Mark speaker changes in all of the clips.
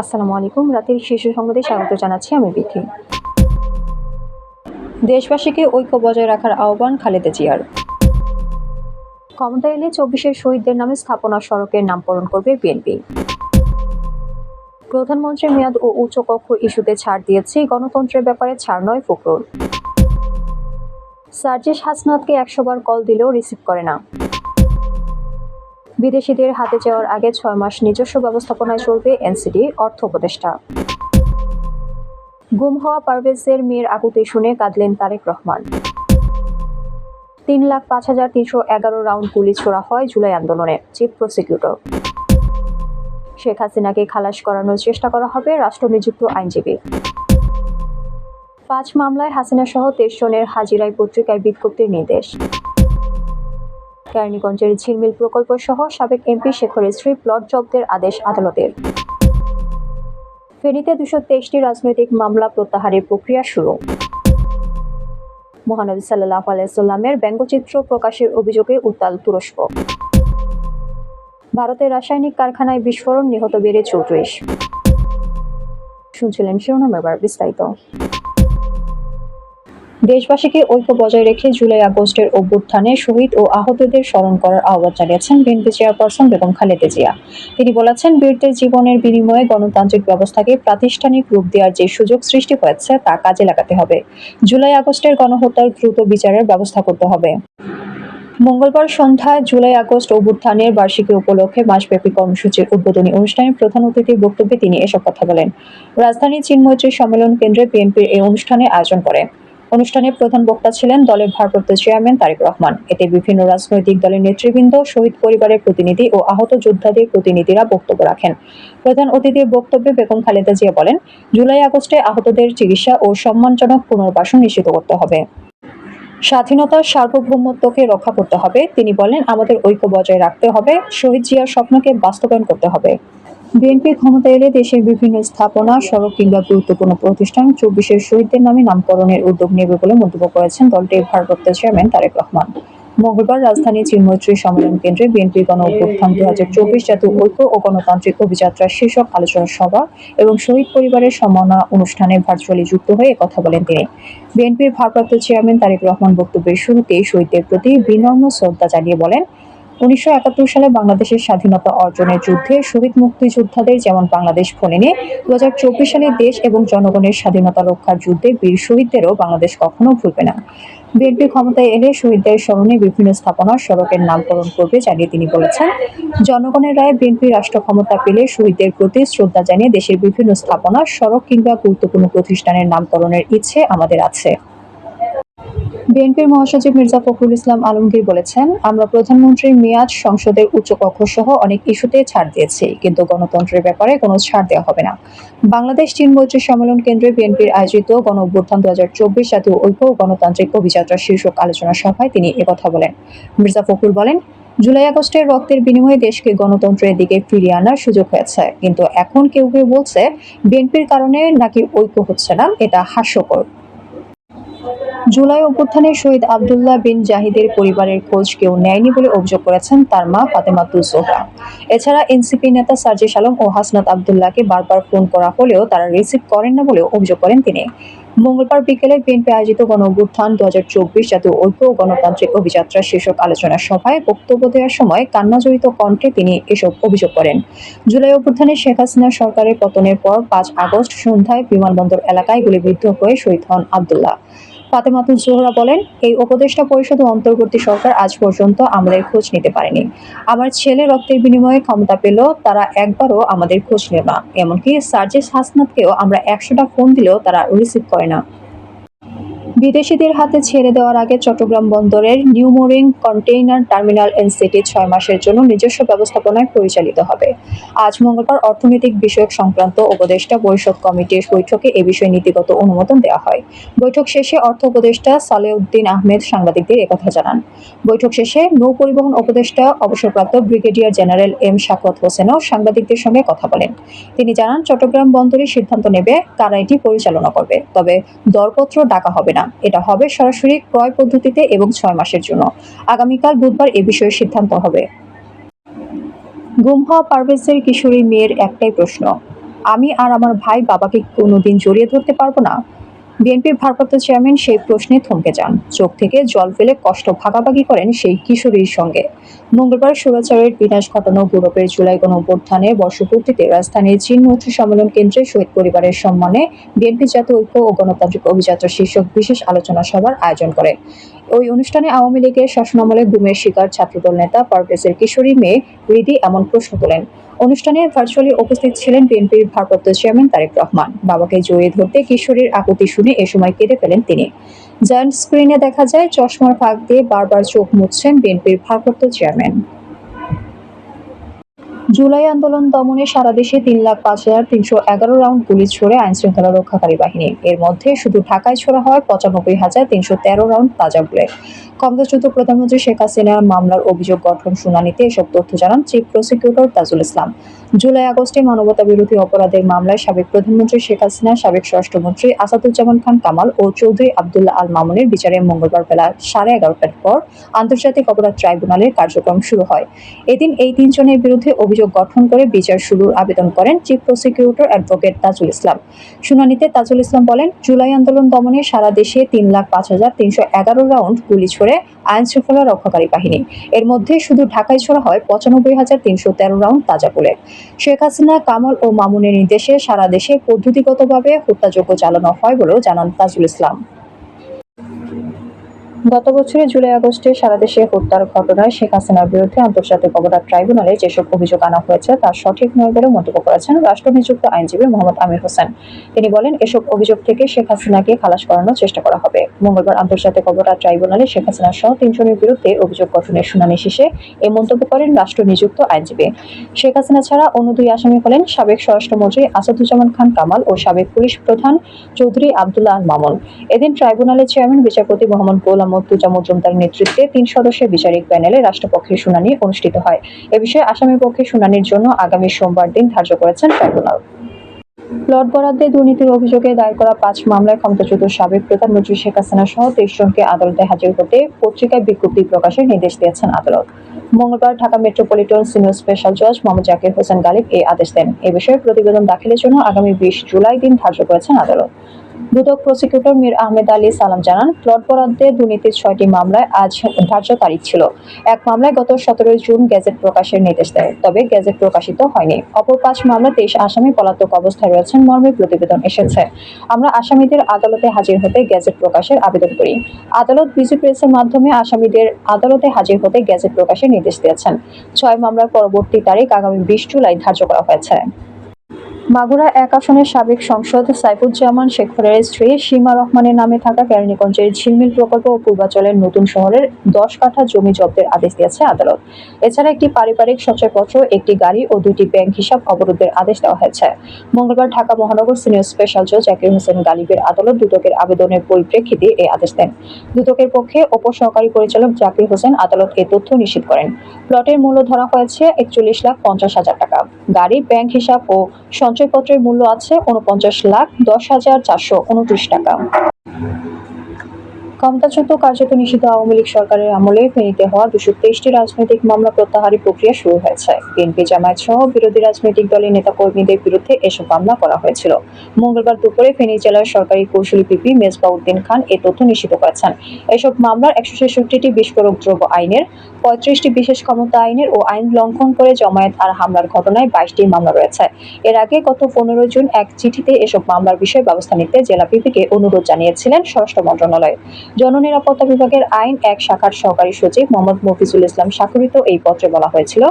Speaker 1: আসসালামু আলাইকুম। রাতের শীর্ষ সংবাদে স্বাগত জানাচ্ছি আমি বিথি। দেশবাসীকে ঐক্য বজায় রাখার আহ্বান খালেদা জিয়ার। ক্ষমতা এলে চব্বিশের শহীদদের নামে স্থাপনা সড়কের নামকরণ করবে বিএনপি। প্রধানমন্ত্রীর মেয়াদ ও উচ্চকক্ষ ইস্যুতে ছাড় দিয়েছে গণতন্ত্রের ব্যাপারে ছাড় নয় ফখরুল। সার্জিস হাসনাতকে একশো বার কল দিলেও রিসিভ করে না। বিদেশিদের হাতে যাওয়ার আগে ছয় মাস নিজস্ব ব্যবস্থাপনায় চলবে এনসিডি অর্থ উপদেষ্টা। গুম হওয়া পারভেজের মেয়ের আকুতি শুনে কাঁদলেন তারেক রহমান। তিন লাখ পাঁচ হাজার তিনশো এগারো রাউন্ড গুলি ছোড়া হয় জুলাই আন্দোলনে, চিফ প্রসিকিউটর। শেখ হাসিনাকে খালাস করানোর চেষ্টা করা হবে রাষ্ট্রনিযুক্ত আইনজীবী। পাঁচ মামলায় হাসিনা সহ তেইশ জনের হাজিরাই পত্রিকায় বিজ্ঞপ্তির নির্দেশ। কেরানীগঞ্জের ঝিলমিল প্রকল্প সহ সাবেক এমপি শেখরের স্ত্রী প্লট জব্দের আদেশ আদালতের। ফেনীতে দুশো তেইশটি রাজনৈতিক মামলা প্রত্যাহারের প্রক্রিয়া শুরু। মহানবী সাল্লাহ আলাইসাল্লামের ব্যঙ্গচিত্র প্রকাশের অভিযোগে উত্তাল তুরস্ক। ভারতের রাসায়নিক কারখানায় বিস্ফোরণ নিহত বেড়ে চৌত্রিশ। শুনছিলেন শিরোনাম এবার বিস্তারিত। দেশবাসীকে ঐক্য বজায় রেখে জুলাই আগস্টের অভ্যুত্থানে শহীদ ও আহতদের স্মরণ করার আহ্বান জানিয়েছেন বিএনপি চেয়ারপারসন বেগম খালেদা জিয়া। তিনি বলেছেন, বীরদের জীবনের বিনিময়ে গণতান্ত্রিক ব্যবস্থাকে প্রাতিষ্ঠানিক রূপ দেওয়ার যে সুযোগ সৃষ্টি হয়েছে, তা কাজে লাগাতে হবে। জুলাই আগস্টের গণহত্যার দ্রুত বিচারের ব্যবস্থা করতে হবে। মঙ্গলবার সন্ধ্যায় জুলাই আগস্ট অভ্যুত্থানের বার্ষিকী উপলক্ষে মাসব্যাপী কর্মসূচির উদ্বোধনী অনুষ্ঠানে প্রধান অতিথির বক্তব্যে তিনি এসব কথা বলেন। রাজধানীর চিন্মৈত্রী সম্মেলন কেন্দ্রে বিএনপির এই অনুষ্ঠানে আয়োজন করে। অনুষ্ঠানে প্রধান বক্তা ছিলেন দলের ভারপ্রাপ্ত চেয়ারম্যান তারেক রহমান। এতে বিভিন্ন রাজনৈতিক দলের নেতৃবৃন্দ, শহীদ পরিবারের প্রতিনিধি ও আহত যোদ্ধাদের প্রতিনিধিরা বক্তব্য রাখেন। প্রধান অতিথির বক্তব্যে বেগম খালেদা জিয়া বলেন, জুলাই আগস্টে আহতদের চিকিৎসা ও সম্মানজনক পুনর্বাসন নিশ্চিত করতে হবে। স্বাধীনতার সার্বভৌমত্বকে রক্ষা করতে হবে। তিনি বলেন, আমাদের ঐক্য বজায় রাখতে হবে, শহীদ জিয়ার স্বপ্নকে বাস্তবায়ন করতে হবে। বিএনপি ক্ষমতা এলে দেশের বিভিন্ন স্থাপনা, সড়ক কিংবা গুরুত্বপূর্ণ প্রতিষ্ঠান চব্বিশের শহীদদের নামে নামকরণের উদ্যোগ নেবে বলে মন্তব্য করেছেন দলটির ভারপ্রাপ্ত চেয়ারম্যান তারেক রহমান। মঙ্গলবার রাজধানী চিন্মৈত্রী সম্মেলন কেন্দ্রে বিএনপি গণ অভ্যুত্থান দু হাজার চব্বিশ জাতীয় ঐক্য ও গণতান্ত্রিক অভিযাত্রা শীর্ষক আলোচনা সভা এবং শহীদ পরিবারের সম্মাননা অনুষ্ঠানে ভার্চুয়ালি যুক্ত হয়ে কথা বলেন তিনি। বিএনপির ভারপ্রাপ্ত চেয়ারম্যান তারেক রহমান বক্তব্যের শুরুতে শহীদদের প্রতি বিনম্র শ্রদ্ধা জানিয়ে বলেন উনিশশো একাত্তর সালে বাংলাদেশের স্বাধীনতা অর্জনের যুদ্ধে শহীদ মুক্তিযোদ্ধাদের যেমন বাংলাদেশ ফোনেনি দু হাজার চব্বিশ সালে দেশ এবং জনগণের স্বাধীনতা রক্ষার যুদ্ধে বীর শহীদদেরও বাংলাদেশ কখনো ভুলবে না। বিএনপি ক্ষমতায় এলে শহীদদের স্মরণে বিভিন্ন স্থাপনা সড়কের নামকরণ করবে জানিয়ে তিনি বলেছেন, জনগণের রায়ে বিএনপি রাষ্ট্র ক্ষমতা পেলে শহীদদের প্রতি শ্রদ্ধা জানিয়ে দেশের বিভিন্ন স্থাপনা, সড়ক কিংবা গুরুত্বপূর্ণ প্রতিষ্ঠানের নামকরণের ইচ্ছে আমাদের আছে। বিএনপির মহাসচিব মির্জা ফখরুল ইসলাম আলমগীর বলেছেন, আমরা প্রধানমন্ত্রীর মেয়াদ সংসদের উচ্চকক্ষ সহ অনেক ইস্যুতে ছাড় দিয়েছি, কিন্তু গণতন্ত্রের ব্যাপারে কোনো ছাড় দেওয়া হবে না। বাংলাদেশ চীন মৈত্রী সম্মেলন কেন্দ্রে বিএনপির আয়োজিত গণ অভ্যুত্থান দু হাজার চব্বিশ জাতীয় ঐক্য গণতান্ত্রিক অভিযাত্রা শীর্ষক আলোচনা সভায় তিনি একথা বলেন। মির্জা ফখরুল বলেন, জুলাই আগস্টের রক্তের বিনিময়ে দেশকে গণতন্ত্রের দিকে ফিরিয়ে আনার সুযোগ হয়েছে, কিন্তু এখন কেউ কেউ বলছে, বিএনপির কারণে নাকি ঐক্য হচ্ছে না, এটা হাস্যকর। জুলাই অভ্যুত্থানে শহীদ আবদুল্লাহ বিন জাহিদের পরিবারের খোঁজ কেউ নেয়নি বলে অভিযোগ করেছেন তার মা ফাতেমাতুল জোহরা এছাড়া এনসিপি নেতা সার্জিস আলম ও হাসনাত আবদুল্লাহকে বারবার ফোন করা হলেও তারা রিসিভ করেন না বলেও অভিযোগ করেন তিনি। মঙ্গলবার বিকেলে বিএনপি আয়োজিত গণ অভ্যুত্থান দু হাজার চব্বিশ জাতীয় ঐক্য ও গণতান্ত্রিক অভিযাত্রা শীর্ষক আলোচনা সভায় বক্তব্য দেওয়ার সময় কান্নাজড়িত কণ্ঠে তিনি এসব অভিযোগ করেন। জুলাই অভ্যুত্থানে শেখ হাসিনা সরকারের পতনের পর পাঁচ আগস্ট সন্ধ্যায় বিমানবন্দর এলাকায় গুলিবিদ্ধ হয়ে শহীদ হন আবদুল্লাহ। ফাতেমাতুল জোহরা বলেন, এই উপদেষ্টা পরিষদ অন্তর্বর্তী সরকার আজ পর্যন্ত আমাদের খোঁজ নিতে পারেনি। আমার ছেলে রক্তের বিনিময়ে ক্ষমতা পেল, তারা একবারও আমাদের খোঁজ নেবা এমনকি সার্জেস হাসনাতকেও আমরা একশোটা ফোন দিলেও তারা রিসিভ করে না। বিদেশিদের হাতে ছেড়ে দেওয়ার আগে চট্টগ্রাম বন্দরের নিউমোরিং কন্টেইনার টার্মিনাল এনসিটি ছয় মাসের জন্য নিজস্ব ব্যবস্থাপনায় পরিচালিত হবে। আজ মঙ্গলবার অর্থনৈতিক বিষয়ক সংক্রান্ত উপদেষ্টা পরিষদ কমিটির বৈঠকে এ বিষয়ে নীতিগত অনুমোদন দেওয়া হয়। বৈঠক শেষে অর্থ উপদেষ্টা সালেউদ্দিন আহমেদ সাংবাদিকদের একথা জানান। বৈঠক শেষে নৌ পরিবহন উপদেষ্টা, অবসরপ্রাপ্ত ব্রিগেডিয়ার জেনারেল এম শাকত হোসেনও সাংবাদিকদের সঙ্গে কথা বলেন। তিনি জানান, চট্টগ্রাম বন্দরের সিদ্ধান্ত নেবে কারা এটি পরিচালনা করবে। তবে দরপত্র ডাকা হবে না। এটা হবে সরাসরি ক্রয় পদ্ধতিতে এবং ছয় মাসের জন্য। আগামীকাল বুধবার এ বিষয়ে সিদ্ধান্ত হবে। গুম হওয়া পারভেজের কিশোরী মেয়ের একটাই প্রশ্ন, আমি আর আমার ভাই বাবাকে কোনোদিন জড়িয়ে ধরতে পারব না? বিএনপির ভারপ্রাপ্ত চেয়ারম্যান সেই প্রশ্নে থমকে যান। চোখ থেকে জল ফেলে কষ্ট ভাগাভাগি করেন সেই কিশোরীর সঙ্গে। মঙ্গলবার সুরাচারের বিনাশ ঘটানো ইউরোপের জুলাই গণ অভ্যুত্থানের বর্ষপূর্তিতে রাজধানীর চীন মৈত্রী সম্মেলন কেন্দ্রে শহীদ পরিবারের সম্মানে বিএনপি জাতীয় ঐক্য ও গণতান্ত্রিক অভিযাত্রা শীর্ষক বিশেষ আলোচনা সভার আয়োজন করে। ওই অনুষ্ঠানে আওয়ামী লীগের শাসনামলে গুমের শিকার ছাত্রদল নেতা পারভেজের কিশোরী মেয়ে রিদি এমন প্রশ্ন তোলেন। অনুষ্ঠানে ভার্চুয়ালি উপস্থিত ছিলেন বিএনপির ভারপ্রাপ্ত চেয়ারম্যান তারেক রহমান। বাবাকে জড়িয়ে ধরতে কিশোরীর আকুতি শুনে এ সময় কেঁদে ফেলেন তিনি। জায়ান্ট স্ক্রিনে দেখা যায়, চশমার ফাঁক দিয়ে বারবার চোখ মুছছেন বিএনপির ভারপ্রাপ্ত চেয়ারম্যান। জুলাই আন্দোলন দমনে সারা দেশে তিন লাখ পাঁচ হাজার তিনশো এগারো রাউন্ড গুলি ছড়ে আইন শৃঙ্খলা রক্ষাকারী বাহিনী। এর মধ্যে শুধু ঢাকায় ছোড়া হয় পঁচানব্বই হাজার তিনশো তেরো রাউন্ড তাজা বুলেট ক্ষমতাচ্যুত প্রধানমন্ত্রী শেখ হাসিনার মামলার অভিযোগ, গঠন, শুনানিতে এসব তথ্য জানান chief prosecutor Tajul Islam. July আগস্টে মানবতা বিরোধী অপরাধের মামলায় সাবেক প্রধানমন্ত্রী শেখ হাসিনা, সাবেক স্বরাষ্ট্রমন্ত্রী আসাদুজ্জামান খান কামাল ও চৌধুরী আবদুল্লাহ আল মামুনের বিচারে মঙ্গলবার বেলা সাড়ে এগারোটার পর আন্তর্জাতিক অপরাধ ট্রাইব্যুনালের কার্যক্রম শুরু হয়। এদিন এই তিনজনের বিরুদ্ধে অভিযোগ গঠন করে বিচার শুরুর আবেদন করেন chief prosecutor advocate Tajul Islam. শুনানিতে তাজুল ইসলাম বলেন, জুলাই আন্দোলন দমনে সারা দেশে তিন লাখ পাঁচ হাজার তিনশো এগারো রাউন্ড গুলি ছড়ে আইন শৃঙ্খলা রক্ষাকারী বাহিনী। এর মধ্যে শুধু ঢাকায় ছোড়া হয় পঁচানব্বই হাজার তিনশো তেরো রাউন্ড তাজা বুলেট। শেখ হাসিনা, কামাল ও মামুনের নির্দেশে সারা দেশে পদ্ধতিগতভাবে হত্যাযোগ্য চালানো হয় বলেও জানান তাজুল ইসলাম। গত বছরের জুলাই আগস্টে সারা দেশে হত্যার ঘটনায় শেখ হাসিনার বিরুদ্ধে আন্তর্জাতিক অপরাধ ট্রাইব্যুনালে যেসব অভিযোগ আনা হয়েছে তা সঠিক নয় বলে মন্তব্য করেছেন রাষ্ট্রনিযুক্ত আইনজীবী মোহাম্মদ আমির হোসেন। তিনি বলেন, এসব অভিযোগ থেকে শেখ হাসিনাকে খালাস করানোর চেষ্টা করা হবে। মঙ্গলবার আন্তর্জাতিক অপরাধ ট্রাইব্যুনালে শেখ হাসিনা সহ তিনজনের বিরুদ্ধে অভিযোগ গঠনের শুনানি শেষে এ মন্তব্য করেন রাষ্ট্রনিযুক্ত আইনজীবী। শেখ হাসিনা ছাড়া অন্য দুই আসামি হলেন সাবেক স্বরাষ্ট্রমন্ত্রী আসাদুজ্জামান খান কামাল ও সাবেক পুলিশ প্রধান চৌধুরী আবদুল্লাহ মামুন। এদিন ট্রাইব্যুনালের চেয়ারম্যান, বিচারপতি মোহাম্মদ গোলাম মর্তুজা মজুমদার নেতৃত্বে তিন সদস্যের বিচারিক প্যানেলে রাষ্ট্রপক্ষের শুনানি অনুষ্ঠিত হয়। এ বিষয়ে আসামি পক্ষে শুনানির জন্য আগামী সোমবার দিন ধার্য করেছেন ট্রাইব্যুনাল। প্লট বরাদ্দে দুর্নীতির অভিযোগে দায়ের করা পাঁচ মামলায় ক্ষমতাচ্যুত সাবেক প্রধানমন্ত্রী শেখ হাসিনা সহ তেইশ জনকে আদালতে হাজির হতে পত্রিকায় বিজ্ঞপ্তি প্রকাশের নির্দেশ দিয়েছেন আদালত। মঙ্গলবার ঢাকা মেট্রোপলিটন সিনিয়র স্পেশাল জজ মোহাম্মদ জাকির হোসেন গালিব এই আদেশ দেন। এ বিষয়ে প্রতিবেদন দাখিলের জন্য আগামী বিশ জুলাই দিন ধার্য করেছেন আদালত। দুদক প্রসিকিউটর মীর আহমেদ আলী সালাম জানান, প্লট বরাদ্দে দুর্নীতির ছয়টি মামলায় আজ ধার্য তারিখ ছিল। এক মামলায় গত সতেরোই জুন গেজেট প্রকাশের নির্দেশ দেয়, তবে গেজেট প্রকাশিত হয়নি। অপর পাঁচ মামলা তেইশ আসামি পলাতক অবস্থায় রয়েছেন, মর্মে প্রতিবেদন এসেছে। আমরা আসামিদের আদালতে হাজির হতে গেজেট প্রকাশের আবেদন করি। আদালত বিজি প্রেসের মাধ্যমে আসামিদের আদালতে হাজির হতে গেজেট প্রকাশের নির্দেশ দিয়েছেন। ছয় মামলার পরবর্তী তারিখ আগামী বিশ জুলাই ধার্য করা হয়েছে। মাগুরা এক আসনের সাবেক সংসদ সাইফুজ্জামান শেখরের স্ত্রী সীমা রহমানের নামে থাকা কেরানীগঞ্জের ঝিলমিল প্রকল্প ও পূর্বাচলের নতুন শহরের দশ কাঠা জমি জব্দের আদেশ দিয়েছে আদালত। এছাড়া একটি পারিবারিক সঞ্চয়পত্র একটি গাড়ি ও দুটি ব্যাংক হিসাব অবরোধের আদেশ দেওয়া হয়েছে। মঙ্গলবার ঢাকা মহানগর সিনিয়র স্পেশাল জজ জাকির হোসেন গালিবের আদালত দুদকের আবেদনের পরিপ্রেক্ষিতে এই আদেশ দেন। দুদকের পক্ষে উপসহকারী পরিচালক জাকির হোসেন আদালত এ তথ্য নিশ্চিত করেন। প্লটের মূল্য ধরা হয়েছে একচল্লিশ লাখ পঞ্চাশ হাজার টাকা। গাড়ি, ব্যাংক হিসাব ও সঞ্চয়পত্রের মূল্য আছে উনপঞ্চাশ লাখ দশ হাজার চারশো উনত্রিশ টাকা। ক্ষমতাচ্যুত কার্যত নিষিদ্ধ আওয়ামী লীগ সরকারের আমলে ফেনীতে হওয়া দুশো তেইশটি রাজনৈতিক মামলা প্রত্যাহারের প্রক্রিয়া শুরু হয়েছে। বিএনপি জামায়াত সহ বিরোধী রাজনৈতিক দলের নেতাকর্মীদের বিরুদ্ধে এসব মামলা করা হয়েছিল। মঙ্গলবার দুপুরে ফেনী জেলার সরকারি কৌশলী পিপি মেজবা উদ্দিন খান এ তথ্য নিশ্চিত করেছেন। এসব মামলার একশো ছেষট্টিটি বিস্ফোরক দ্রব্য আইনের, পঁয়ত্রিশটি বিশেষ ক্ষমতা আইনের ও আইন লঙ্ঘন করে জমায়েত আর হামলার ঘটনায় বাইশটি মামলা রয়েছে। এর আগে গত পনেরো জুন এক চিঠিতে এসব মামলার বিষয়ে ব্যবস্থা নিতে জেলা পিপিকে অনুরোধ জানিয়েছিলেন স্বরাষ্ট্র মন্ত্রণালয়। জননিরাপত্তা বিভাগের আইন এক শাখার সহকারী সচিব মোহাম্মদ মফিজুল ইসলাম স্বাক্ষরিত এই পত্রে বলা হয়েছিল,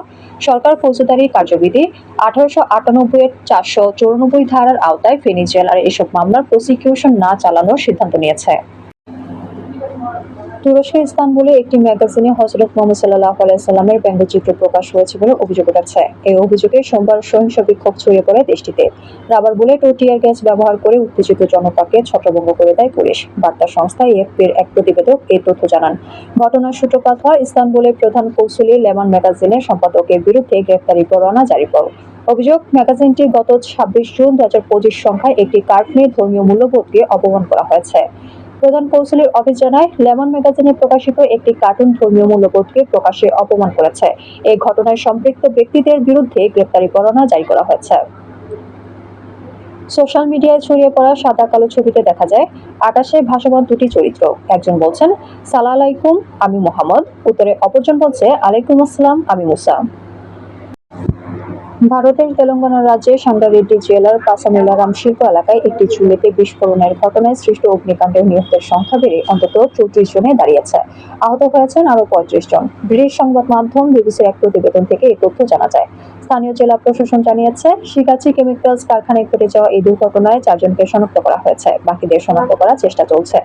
Speaker 1: সরকার ফৌজদারি কার্যবিধি আঠারোশো আটানব্বই এর চারশো চৌরানব্বই ধারার আওতায় ফেনী জেলার এসব মামলার প্রসিকিউশন না চালানোর সিদ্ধান্ত নিয়েছে। তুরস্কের ইস্তানবুলে একটি ম্যাগাজিনে হজরত মোহাম্মদ সাল্লাহ আলাইসাল্লামের ব্যঙ্গচিত্র প্রকাশ হয়েছে বলে অভিযোগ উঠেছে। এই অভিযোগে সোমবার সহিংস বিক্ষোভ ছড়িয়ে পড়ে দেশটিতে। রাবার বুলেট ও টিয়ার গ্যাস ব্যবহার করে উত্তেজিত জনতাকে ছত্রভঙ্গ করে দেয় পুলিশ। বার্তা সংস্থা এফপির এক প্রতিবেদক এই তথ্য জানান। ঘটনার সূত্রপাত হয় ইস্তানবুলের প্রধান কৌশলী লেমান ম্যাগাজিনের সম্পাদকের বিরুদ্ধে গ্রেফতারি পরোয়ানা জারি পর অভিযোগ, ম্যাগাজিনটি গত ছাব্বিশ জুন দু হাজার পঁচিশ সংখ্যায় একটি কার্ড নিয়ে ধর্মীয় মূল্যবোধকে অপমান করা হয়েছে। প্রধান কৌশলের অফিস জানায় লেমন ম্যাগাজিনে প্রকাশিত একটি কার্টুন ধর্মীয় মূল্যবোধকে প্রকাশে অপমান করেছে। এই ঘটনায় সম্পৃক্ত ব্যক্তিদের বিরুদ্ধে গ্রেপ্তারি পরোয়ানা জারি করা হয়েছে। সোশ্যাল মিডিয়ায় ছড়িয়ে পড়া সাদা কালো ছবিতে দেখা যায়, আকাশে ভাসমান দুটি চরিত্র। একজন বলছেন সালা আলাইকুম, আমি মোহাম্মদ। উত্তরে অপরজন বলছে, আলাইকুম আসসালাম, আমি মুসা। ভারতের তেলেঙ্গানা রাজ্যে সাঙ্গারেড্ডি জেলার পাসামিলারাম শিল্প এলাকায় একটি চুল্লিতে বিস্ফোরণের ঘটনায় সৃষ্ট অগ্নিকাণ্ডে নিহতের সংখ্যা বেড়ে অন্তত চৌত্রিশ জনে দাঁড়িয়েছে। আহত হয়েছেন আরও পঁয়ত্রিশ জন। ব্রিটিশ সংবাদ মাধ্যম বিবিসির এক প্রতিবেদন থেকে এই তথ্য জানা যায়। স্থানীয় জেলা প্রশাসন জানিয়েছে, শিকাচি কেমিক্যালস কারখানায় ঘটে যাওয়া এই দুর্ঘটনায় চারজনকে শনাক্ত করা হয়েছে। বাকিদের শনাক্ত করার চেষ্টা চলছে।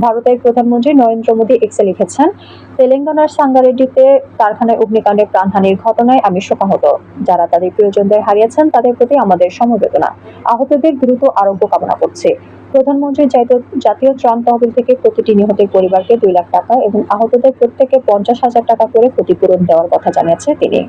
Speaker 1: ভারতের প্রধানমন্ত্রী নরেন্দ্র মোদী এক্সে লিখেছেন, তেলেঙ্গানার সাঙ্গারেড্ডিতে কারখানায় অগ্নিকাণ্ডে প্রাণহানির ঘটনায় আমি শোকাহত। যারা তাদের প্রিয়জনদের হারিয়েছেন, তাদের প্রতি আমাদের সমবেদনা। আহতদের দ্রুত আরোগ্য কামনা করছে। প্রধানমন্ত্রী জাতীয়- জাতীয় ত্রাণ তহবিল থেকে প্রতিটি নিহতের পরিবারকে দুই লাখ টাকা এবং আহতদের প্রত্যেকে পঞ্চাশ হাজার টাকা করে ক্ষতিপূরণ দেওয়ার কথা জানিয়েছে তিনি।